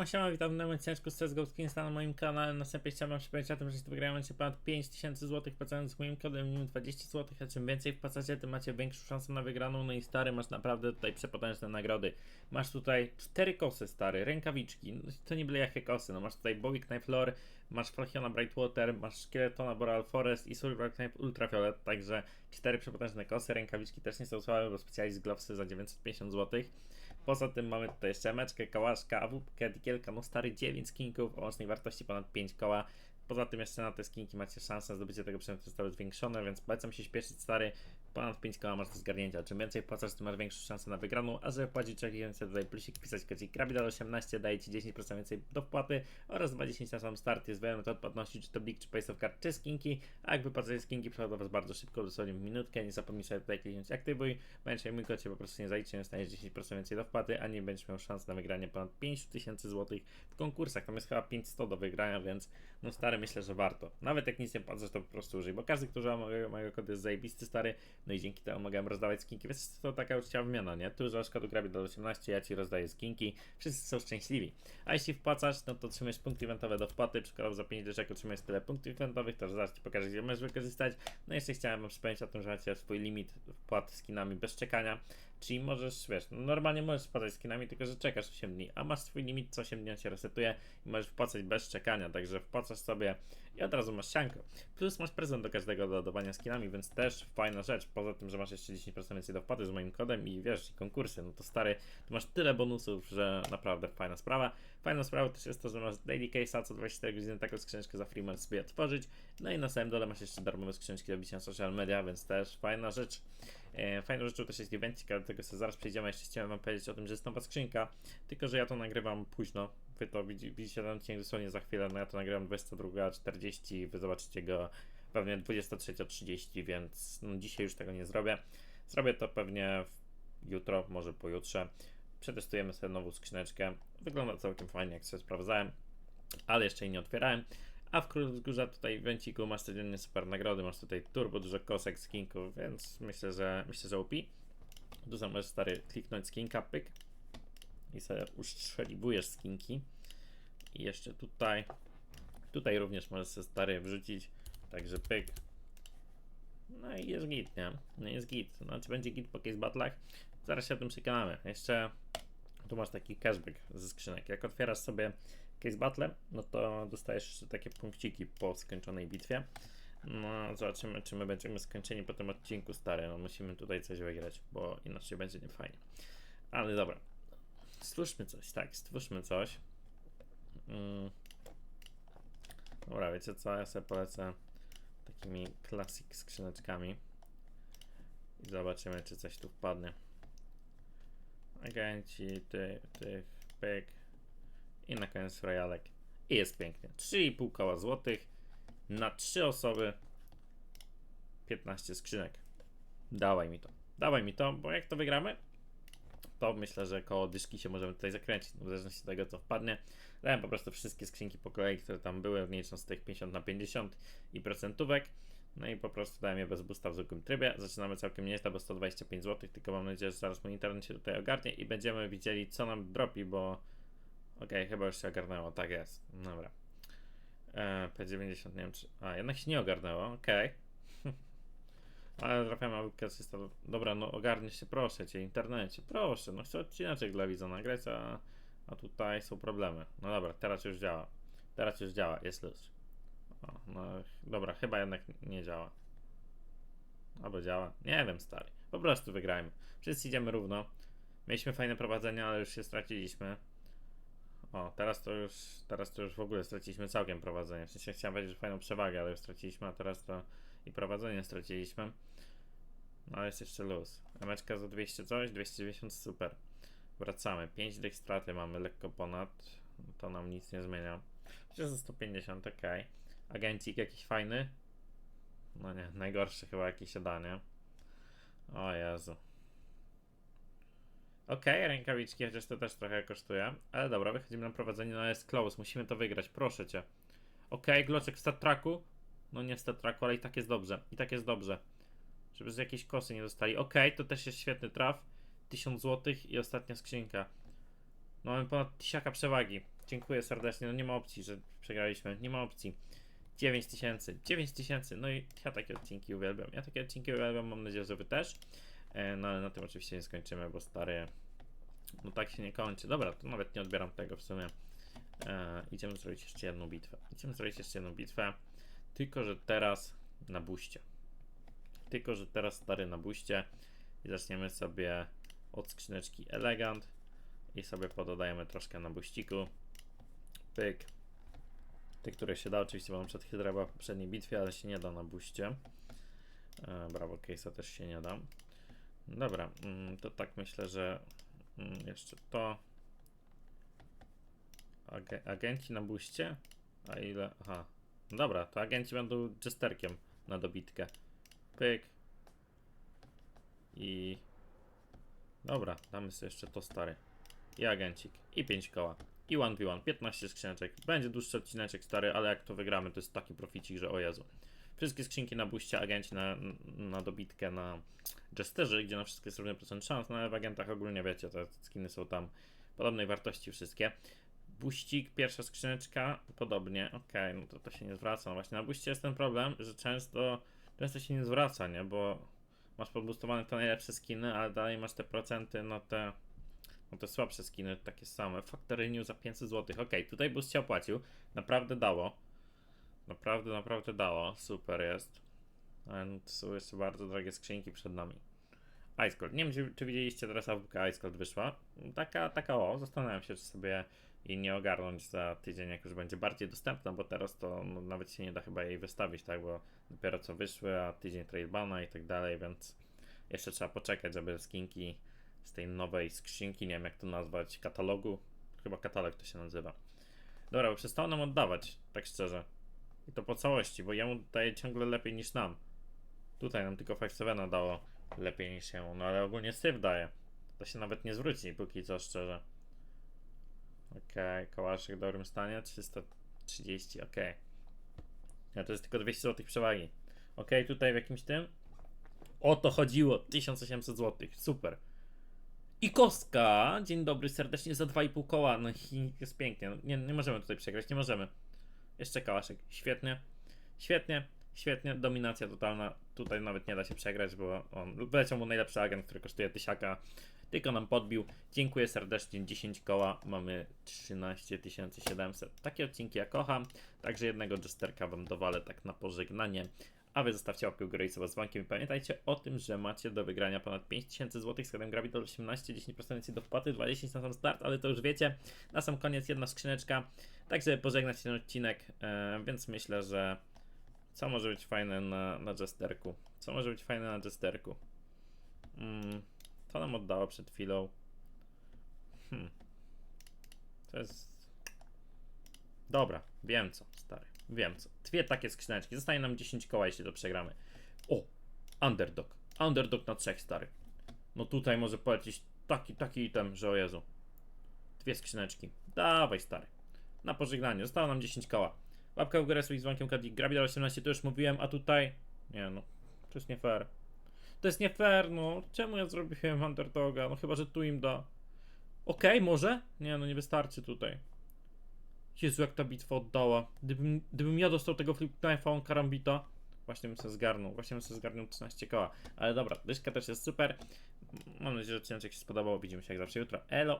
Siema, siema, witam w nowym odcinku z CSGO Skinsa na moim kanale. Następnie chciałbym przypomnieć o tym, że jeśli wygrałem ponad 5000 zł wpłacając z moim kodem minimum 20 zł, a czym więcej wpłacacie, tym macie większą szansę na wygraną. No i stary, masz naprawdę tutaj przepotężne nagrody. Masz tutaj cztery kosy, stary, rękawiczki, no, to nie byle jakie kosy. No masz tutaj Bowick Knife Lore, masz Falchiona Brightwater, masz Szkieletona Boreal Forest i Silver Knife Ultraviolet, także cztery przepotężne kosy. Rękawiczki też nie są słabe, bo Specialist Glovesy za 950 zł. Poza tym mamy tutaj jeszcze meczkę, kałaszka, awupkę, digielka, no stary 9 skinków o łącznej wartości ponad 5 koła. Poza tym jeszcze na te skinki macie szansę na zdobycie tego przedmiotu zostały zwiększone, więc polecam się śpieszyć stary, ponad 5 koła masz do zgarnięcia. Czym więcej płacasz, tym masz większą szansę na wygraną, a żeby płacić czek więcej tutaj plusik pisać kodzik Krabidal 18 daje Ci 10% więcej do wpłaty oraz 20 na sam start. Jest wyjątek od odpłatności, czy to blik, czy paysoft card, czy skinki, a jak wypłacacie skinki przychodzą Was bardzo szybko, dosłownie w minutkę, nie zapomnij sobie tutaj kliknąć aktywuj, będziesz mój kod Cię po prostu nie zaliczy, dostaniesz 10% więcej do wpłaty, a nie będziesz miał szans na wygranie ponad 5000 zł w konkursach, tam jest chyba 500 do wygrania, więc no stary myślę, że warto. Nawet jak nic nie płacisz, to po prostu użyj, bo każdy, kto używa mojego, jest zajebisty stary, no i dzięki temu mogłem rozdawać skinki, więc to taka uczciwa wymiana, nie? Tu używasz kodu grabi do 18, ja Ci rozdaję skinki, wszyscy są szczęśliwi. A jeśli wpłacasz, no to otrzymujesz punkty eventowe do wpłaty, przykładowo za 5 dyszek otrzymujesz tyle punktów eventowych, to zaraz Ci pokażę, gdzie możesz wykorzystać. No i jeszcze chciałem Wam przypomnieć o tym, że macie swój limit wpłat skinami bez czekania, czyli możesz, wiesz, no normalnie możesz wpłacać skinami, tylko że czekasz 8 dni, a masz swój limit, co 8 dni się resetuje i możesz wpłacać bez czekania, także wpłacasz sobie i od razu masz sianko. Plus masz prezent do każdego do ładowania skinami, więc też fajna rzecz, poza tym, że masz jeszcze 10% więcej do wpłaty z moim kodem i wiesz, i konkursy, no to stary, tu masz tyle bonusów, że naprawdę fajna sprawa. Fajną sprawą też jest to, że masz daily case'a co 24 godziny taką skrzyneczkę za free sobie otworzyć, no i na samym dole masz jeszcze darmowe skrzyneczki do bicia na social media, więc też fajna rzecz. E, fajną rzeczą też jest evencik, ale do tego sobie zaraz przejdziemy, jeszcze chciałem wam powiedzieć o tym, że jest nowa skrzynka, tylko że ja to nagrywam późno, wy to widzi, widzicie ten odcinek dosłownie za chwilę, no ja to nagrywam 22.40, wy zobaczycie go pewnie 23.30, więc no, dzisiaj już tego nie zrobię. Zrobię to pewnie jutro, może pojutrze. Przetestujemy sobie nową skrzyneczkę. Wygląda całkiem fajnie, jak sobie sprawdzałem, ale jeszcze jej nie otwierałem. A w Królu tutaj w Węciku masz codziennie super nagrody, masz tutaj turbo dużo kosek, skinków, więc myślę, że myślę, że upi. Tu możesz stary kliknąć skinka, pyk i sobie uszczeliwujesz skinki. I jeszcze tutaj, tutaj również możesz sobie stary wrzucić, także pyk. No i jest git, nie? No jest git. Znaczy będzie git po case battlach. Zaraz się o tym przekonamy. Jeszcze tu masz taki cashback ze skrzynek. Jak otwierasz sobie case battle, no to dostajesz takie punkciki po skończonej bitwie. No, zobaczymy, czy my będziemy skończeni po tym odcinku, stary. No, musimy tutaj coś wygrać, bo inaczej będzie niefajnie. Ale dobra. Stwórzmy coś, tak, stwórzmy coś. Mm. Dobra, wiecie co, ja sobie polecę takimi classic skrzyneczkami. I zobaczymy, czy coś tu wpadnie. Agenci, ty, tych, pyk. I na koniec rojalek. I jest pięknie. 3,5 koła złotych na 3 osoby. 15 skrzynek. Dawaj mi to. Dawaj mi to, bo jak to wygramy, to myślę, że koło dyszki się możemy tutaj zakręcić. No, w zależności od tego, co wpadnie. Dałem po prostu wszystkie skrzynki po kolei, które tam były, licząc tych 50 na 50 i procentówek. No i po prostu dałem je bez boosta w zwykłym trybie. Zaczynamy całkiem nieźle, bo 125 zł, tylko mam nadzieję, że zaraz mój internet się tutaj ogarnie i będziemy widzieli, co nam dropi, bo okay, chyba już się ogarnęło, tak jest. Dobra. E, P90, nie wiem czy... A, jednak się nie ogarnęło. Okay. Ale trafiam na asysta. Dobra, no ogarniesz się, proszę cię, internecie, proszę. No chcę odcineczek dla widza nagrać, a, a tutaj są problemy. No dobra, teraz już działa. Teraz już działa, jest luz. O, no dobra, chyba jednak nie działa. Albo działa. Nie wiem, stary. Po prostu wygrajmy. Wszyscy idziemy równo. Mieliśmy fajne prowadzenie, ale już się straciliśmy. O, teraz to już, teraz to już w ogóle straciliśmy całkiem prowadzenie. W sensie chciałem powiedzieć, że fajną przewagę, ale już straciliśmy, a teraz to i prowadzenie straciliśmy. No jest jeszcze luz. Emeczka za 200 coś, 290 super. Wracamy. 5 dych straty mamy lekko ponad. To nam nic nie zmienia. Chociaż za 150, ok. Agencik jakiś fajny. No nie, najgorszy chyba jakiś nie? O Jezu. Okej, okay, rękawiczki, chociaż to też trochę kosztuje. Ale dobra, wychodzimy na prowadzenie, no jest close, musimy to wygrać, proszę cię. Okej, okay, gloczek w stat tracku. No nie w stat tracku, ale i tak jest dobrze. I tak jest dobrze. Żeby z jakiejś kosy nie dostali. Okej, okay, to też jest świetny traf. 1000 zł i ostatnia skrzynka. No mamy ponad tysiaka przewagi. Dziękuję serdecznie. No nie ma opcji, że przegraliśmy. Nie ma opcji. 9 tysięcy. 9 tysięcy. No i ja takie odcinki uwielbiam. Ja takie odcinki uwielbiam. Mam nadzieję, że wy też. E, no ale na tym oczywiście nie skończymy, bo stary. No tak się nie kończy. Dobra, to nawet nie odbieram tego w sumie. E, idziemy zrobić jeszcze jedną bitwę. Idziemy zrobić jeszcze jedną bitwę. Tylko, że teraz na buście. Tylko, że teraz stary na buście. I zaczniemy sobie od skrzyneczki Elegant. I sobie pododajemy troszkę na buściku. Pyk. Te, które się da, oczywiście mam przed Hydraba w poprzedniej bitwie, ale się nie da na buście. E, brawo, Case'a też się nie da. Dobra, mm, to tak myślę, że mm, jeszcze to. Ag agenci na buście? A ile? Aha. Dobra, to agenci będą jesterkiem na dobitkę. Pyk. I. Dobra, damy sobie jeszcze to stary. I agencik. I 5 koła. I 1v1. 15 skrzyneczek. Będzie dłuższy odcineczek stary, ale jak to wygramy, to jest taki proficik, że o Jezu. Wszystkie skrzynki na buście, agenci na, na dobitkę, na jesterze, gdzie na wszystkie jest równy procent szans, no ale w agentach ogólnie wiecie, te skiny są tam podobnej wartości wszystkie. Buścik, pierwsza skrzyneczka, podobnie, okej, no to to się nie zwraca. No właśnie na buście jest ten problem, że często, często się nie zwraca, nie, bo masz podbustowane te najlepsze skiny, ale dalej masz te procenty na te, no te słabsze skiny, takie same. Factory New za 500 zł, okej, tutaj boost się opłacił, naprawdę dało. Naprawdę, naprawdę dało, super jest. And są jeszcze bardzo drogie skrzynki przed nami. Ice Cold. Nie wiem, czy, widzieliście teraz AWP Ice Cold wyszła. Taka, taka o, zastanawiam się, czy sobie jej nie ogarnąć za tydzień, jak już będzie bardziej dostępna, bo teraz to no, nawet się nie da chyba jej wystawić, tak, bo dopiero co wyszły, a tydzień trailbana i tak dalej, więc jeszcze trzeba poczekać, żeby skinki z tej nowej skrzynki, nie wiem jak to nazwać, katalogu, chyba katalog to się nazywa. Dobra, bo przestało nam oddawać, tak szczerze. I to po całości, bo jemu daje ciągle lepiej niż nam. Tutaj nam tylko 5-7 dało lepiej niż jemu, no ale ogólnie syf daje. To się nawet nie zwróci póki co, szczerze. Okej, kołaszek w dobrym stanie, 330, okej. Ja to jest tylko 200 zł przewagi. Okej, tutaj w jakimś tym. O to chodziło, 1800 zł, super. I kostka, dzień dobry, serdecznie za 2,5 koła, no i jest pięknie, no, nie, nie możemy tutaj przegrać, nie możemy. Jeszcze kałaszek, świetnie, świetnie, świetnie, dominacja totalna, tutaj nawet nie da się przegrać, bo on, wleciał mu najlepszy agent, który kosztuje tysiaka, tylko nam podbił, dziękuję serdecznie, 10 koła, mamy 13 700, takie odcinki ja kocham, także jednego jesterka wam dowalę tak na pożegnanie, a wy zostawcie łapkę w górę i z dzwonkiem i pamiętajcie o tym, że macie do wygrania ponad 5000 zł z kodem Gravital 18, 10% więcej do wpłaty, 20 na sam start, ale to już wiecie, na sam koniec jedna skrzyneczka, tak żeby pożegnać ten odcinek, e, więc myślę, że co może być fajne na, na jesterku? Co może być fajne na jesterku? Mm, to nam oddało przed chwilą. Hmm. To jest... Dobra, wiem co, stary. Wiem co. Dwie takie skrzyneczki. Zostaje nam 10 koła, jeśli to przegramy. O! Underdog. Underdog na trzech, stary. No tutaj może polecieć taki, taki item, że o Jezu. Dwie skrzyneczki. Dawaj, stary. Na pożegnanie. Zostało nam 10 koła. Łapka w górę z dzwonkiem Kadi. Grabidal 18 to już mówiłem, a tutaj... Nie no. To jest nie fair. To jest nie fair, no. Czemu ja zrobiłem underdoga? No chyba, że tu im da. Okej, może? Nie, no nie wystarczy tutaj. Jezu, jak ta bitwa oddała. Gdybym, gdybym ja dostał tego flip knife'a, on karambita. Właśnie bym sobie zgarnął. Właśnie bym sobie zgarnął 13 koła. Ale dobra, dyszka też jest super. Mam nadzieję, że odcinek się spodobał. Widzimy się jak zawsze jutro. Elo!